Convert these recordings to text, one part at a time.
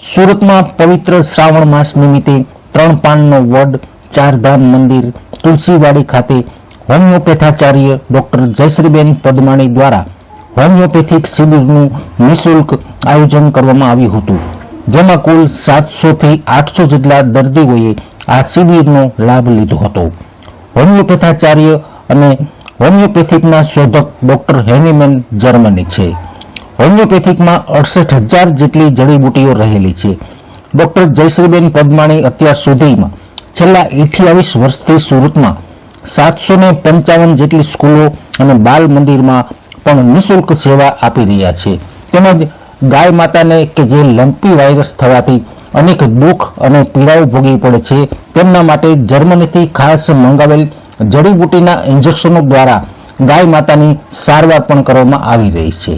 સુરતમાં પવિત્ર શ્રાવણ માસ નિમિત્તે ત્રણ પાનનો વડ ચારધામ મંદિર, તુલસીવાડી ખાતે હોમિયોપેથાચાર્ય ડોક્ટર જયશ્રીબેન પદમાણી દ્વારા હોમિયોપેથિક શિબિરનું નિઃશુલ્ક આયોજન કરવામાં આવ્યું હતું. જેમાં કુલ સાતસોથી આઠસો જેટલા દર્દીઓએ આ શિબિરનો લાભ લીધો હતો. હોમિયોપેથાચાર્ય અને હોમિયોપેથિકના શોધક ડોક્ટર હેનીમેન જર્મની છે. હોમિયોપેથિકમાં અડસઠ હજાર જેટલી જડીબુટીઓ રહેલી છે. ડોક્ટર જયશ્રીબેન પદમાણી અત્યાર સુધીમાં છેલ્લા અઠ્યાવીસ વર્ષથી સુરતમાં સાતસો ને પંચાવન જેટલી સ્કૂલો અને બાલ મંદિરમાં પણ નિઃશુલ્ક સેવા આપી રહ્યા છે. તેમજ ગાય માતાને કે જે લંપી વાયરસ થવાથી અનેક દુઃખ અને પીડાઓ ભોગવી પડે છે, તેમના માટે જર્મનીથી ખાસ મંગાવેલ જડીબુટીના ઇન્જેક્શનો દ્વારા ગાય માતાની સારવાર પણ કરવામાં આવી રહી છે.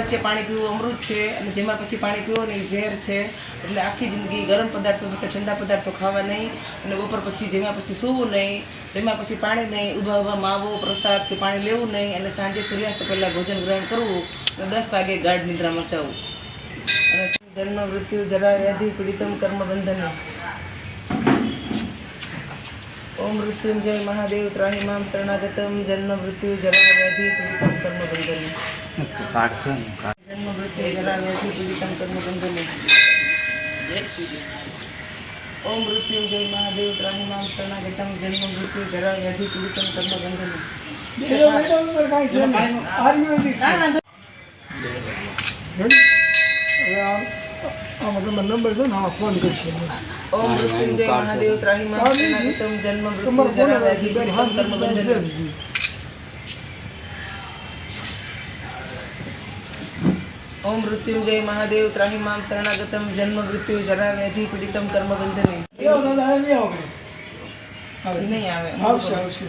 વચ્ચે પાણી પીવું અમૃત છે અને જેમાં પછી પાણી પીવો ને ઝેર છે. એટલે આખી જિંદગી ગરમ પદાર્થો સાથે ઠંડા પદાર્થો ખાવા નહીં અને બપોર પછી જેમાં પછી સૂવું નહીં જેમાં પછી પાણી નહીં, ઊભા ઊભા માવો, પ્રસાદ કે પાણી લેવું નહીં અને સાંજે સૂર્યાસ્ત પહેલાં ભોજન ગ્રહણ કરવું અને દસ વાગે ગાઢ નિદ્રા મચાવવું. અને જન્મ મૃત્યુ, જરા વ્યાધિ, પીડિતમ કર્મ બંધન મૃત્યુંજય મહાદેવ ત્રાહી મામ શરણાગતમ જન્મ મૃત્યુ જરા વ્યાધિ પીડિતમ કર્મ બંધન જન્મ મૃત્યુ જરા વ્યાધિ પીડિતમ કર્મ બંધન ઓમ મૃત્યુંજય મહાદેવ ત્રાહી મામ શરણાગતમ જન્મ મૃત્યુ જરા વ્યાધિ પીડિતમ કર્મ બંધન નંબર છે ને હા ફોન કરશે ઓમ મૃત્યુંજય મહાદેવ ત્રાહી મામ શરણાગતમ જન્મ મૃત્યુ જરા વ્યાધિ પીડિતમ કર્મ બંધન ઓમ મૃત્યુંજય મહાદેવ ત્રાહી મામ શરણાગતમ જન્મ મૃત્યુ જરા વ્યાધિ પીડિતમ કર્મ બંધને નહીં આવે આવશે આવશે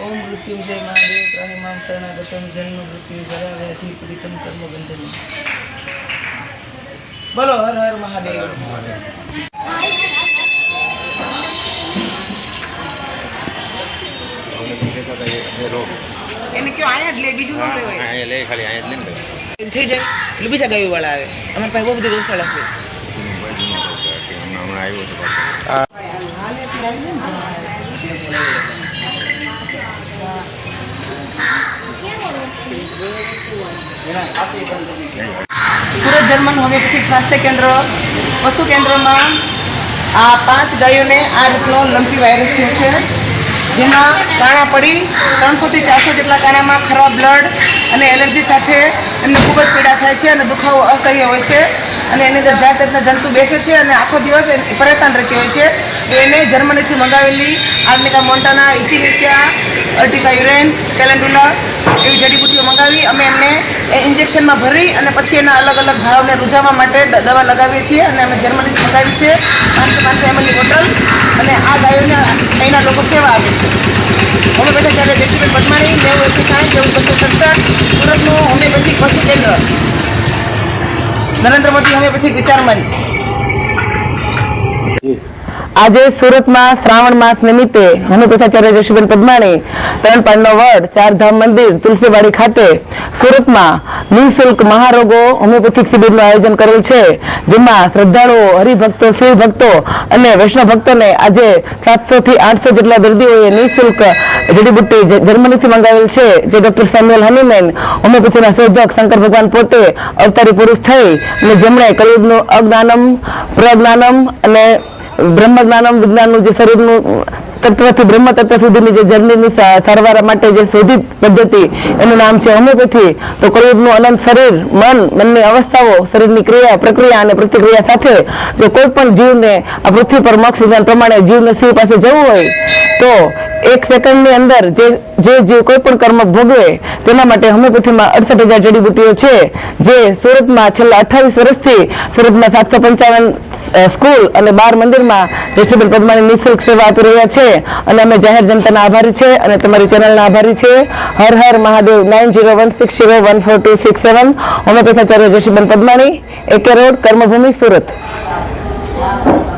ઓમ મૃત્યુંજય મહાદેવ ત્રાહી મામ શરણાગતમ જન્મ મૃત્યુ જરા વ્યાધિ પીડિતમ કર્મ બંધને બોલો હર હર મહાદેવ. એને કયો આયા જ લે બીજું ન લેવાય એમ થઈ જાય. એટલે બીજા ગાયો વાળા આવે. અમારી પાસે બહુ બધી ગૌશાળા છે. સુરત જર્મન હોમિયોપેથિક સ્વાસ્થ્ય કેન્દ્ર પશુ કેન્દ્રમાં આ પાંચ ગાયોને આ રીતનો લંપી વાયરસ થયો છે. જેમાં કાણા પડી ત્રણસોથી ચારસો જેટલા કાણામાં ખરાબ બ્લડ અને એલર્જી સાથે એમને ખૂબ જ પીડા થાય છે અને દુખાવો અસહ્ય હોય છે. અને એની અંદર જાત જાતના જંતુ બેસે છે અને આખો દિવસ પરેશાન રહેતી હોય છે. તો એને જર્મનીથી મંગાવેલી આર્નિકા મોન્ટાના ઇચિનિચિયા અર્ટિકા યુરેન કેલેન્ડુલા એવી જડીબુટીઓ મંગાવી અમે એમને ઇન્જેક્શનમાં ભરી અને પછી એના અલગ અલગ ભાવને રૂઝાવવા માટે દવા લગાવીએ છીએ અને અમે જર્મનીથી મંગાવી છે. પાંચસો પાંચસો એમએલની બોટલ અને આ ગાયોને અહીંના લોકો સેવા આપે છે. હોમિયોપેથિક જ્યારે જેસીબેન પટમાણી નેવું એકસો સાઠ નેવું બસો સત્તર, સુરતનું હોમિયોપેથિક પશુ કેન્દ્ર. નરેન્દ્ર મોદી હોમિયોપેથિક વિચાર મંચ આજે સુરતમાં શ્રાવણ માસ નિમિત્તે હોમિયોપેથાચાર્ય જશુબેન પદમાણી ત્રણ પાંડનો વડ, ચારધામ મંદિર, તુલસીવાડી ખાતે સુરતમાં નિઃશુલ્ક મહારોગો હોમિયોપેથિક શિબિરનું આયોજન કરેલ છે, જેમાં શ્રદ્ધાળુઓ હરિભક્તો શિવ ભક્તો અને વૈષ્ણવ ભક્તોને આજે સાતસો થી આઠસો જેટલા દર્દીઓએ નિઃશુલ્ક જડીબુટ્ટી જર્મનીથી મંગાવેલ છે, જે ડોક્ટર સેમ્યુઅલ હનીમેન હોમિયોપેથીના શોધક શંકર ભગવાન પોતે અવતારી પુરુષ થઈ અને જેમણે કલયુગનું અજ્ઞાનમ, પ્રજ્ઞાનમ અને બ્રહ્મ જ્ઞાનમ વિજ્ઞાનનું જે શરીરનું તત્વથી, બ્રહ્મ તત્વ સુધીની જે જર્નીની સારવાર માટે જે શોધિત પદ્ધતિ, એનું નામ છે હોમિયોપેથી તો કલયુગનું અનંત શરીર, મન મનની અવસ્થાઓ, શરીરની ક્રિયા, પ્રક્રિયા અને પ્રતિક્રિયા સાથે જો કોઈ પણ જીવને, આ પૃથ્વી પર મોક્ષ વિધાન પ્રમાણે જીવને શિવ પાસે જવું હોય, તો એક સેકન્ડની અંદર જે જે જીવ કોઈ પણ કર્મ ભોગવે, તેના માટે હોમિયોપેથીમાં અડસઠ હજાર જડીબુટીઓ છે, જે સુરતમાં છેલ્લા અઠ્ઠાવીસ વર્ષથી સુરતમાં સાતસો પંચાવન સ્કૂલ અને બાર મંદિરમાં જયશ્રીબેન પદ્માની નિઃશુલ્ક સેવા આપી રહ્યા છે અને અમે જાહેર જનતાના આભારી છે અને તમારી ચેનલના આભારી છે. Har Har Mahadev nine zero one six zero one four two six seven. હોમિયોપેથાચાર્ય Jayshreeben Padmani A K road, કર્મભૂમિ Surat.